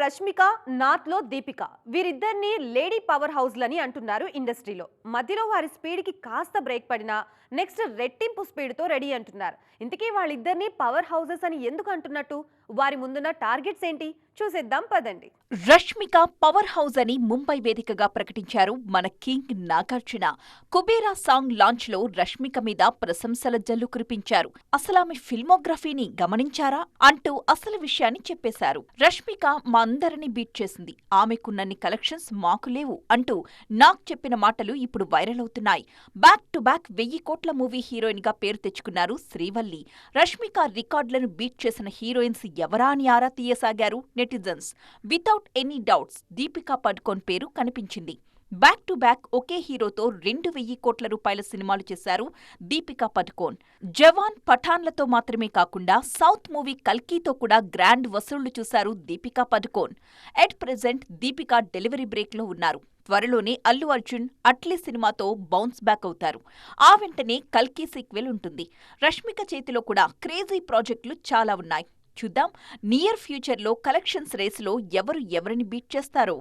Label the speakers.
Speaker 1: రష్మిక నార్త్లో దీపిక. వీరిద్దరిని lady power హౌస్లని అంటున్నారు ఇండస్ట్రీలో. మధ్యలో వారి స్పీడ్కి కాస్త బ్రేక్ పడినా నెక్స్ట్ రెట్టింపు స్పీడ్తో రెడీ అంటున్నారు. ఇంతకీ వాళ్ళిద్దరిని పవర్ హౌసెస్ అని ఎందుకు అంటున్నట్టు? వారి ముందున్న టార్గెట్స్ ఏంటి? చూసేద్దాం పదండి.
Speaker 2: రష్మిక పవర్ హౌస్ అని ముంబై వేదికగా ప్రకటించారు మన కింగ్ నాగార్జున. కుబేరా సాంగ్ లాంచ్లో రష్మిక మీద ప్రశంసల జల్లు కురిపించారు. అసలు ఆమె ఫిల్మోగ్రఫీని గమనించారా? అంటూ అసలు విషయాన్ని చెప్పేశారు. రష్మిక మా అందరినీ బీట్ చేసింది. ఆమెకున్నన్ని కలెక్షన్స్ మాకు లేవు అంటూ నాగ్ చెప్పిన మాటలు ఇప్పుడు వైరల్ అవుతున్నాయి. బ్యాక్ టు బ్యాక్ వెయ్యి కోట్ల మూవీ హీరోయిన్గా పేరు తెచ్చుకున్నారు శ్రీవల్లి. రష్మిక రికార్డులను బీట్ చేసిన హీరోయిన్స్ ఎవరా అని ఆరా తీయసాగారు netizens. Without any doubts Deepika Padukone పేరు కనిపించింది. బ్యాక్ టు బ్యాక్ ఒకే హీరోతో రెండు వెయ్యి కోట్ల రూపాయల సినిమాలు చేశారు దీపికా పటుకోన్ జవాన్ పఠాన్లతో మాత్రమే కాకుండా సౌత్ మూవీ కల్కీతో కూడా గ్రాండ్ వసూళ్ళు చూశారు Deepika Padukone at present Deepika delivery బ్రేక్లో ఉన్నారు. త్వరలోనే అల్లు అర్జున్ అట్లీ సినిమాతో బౌన్స్ బ్యాక్ అవుతారు. ఆ వెంటనే కల్కీ సీక్వెల్ ఉంటుంది. రష్మిక చేతిలో కూడా క్రేజీ ప్రాజెక్టులు చాలా ఉన్నాయి. చూద్దాం నియర్ ఫ్యూచర్లో కలెక్షన్స్ రేసులో ఎవరు ఎవరిని బీట్ చేస్తారో.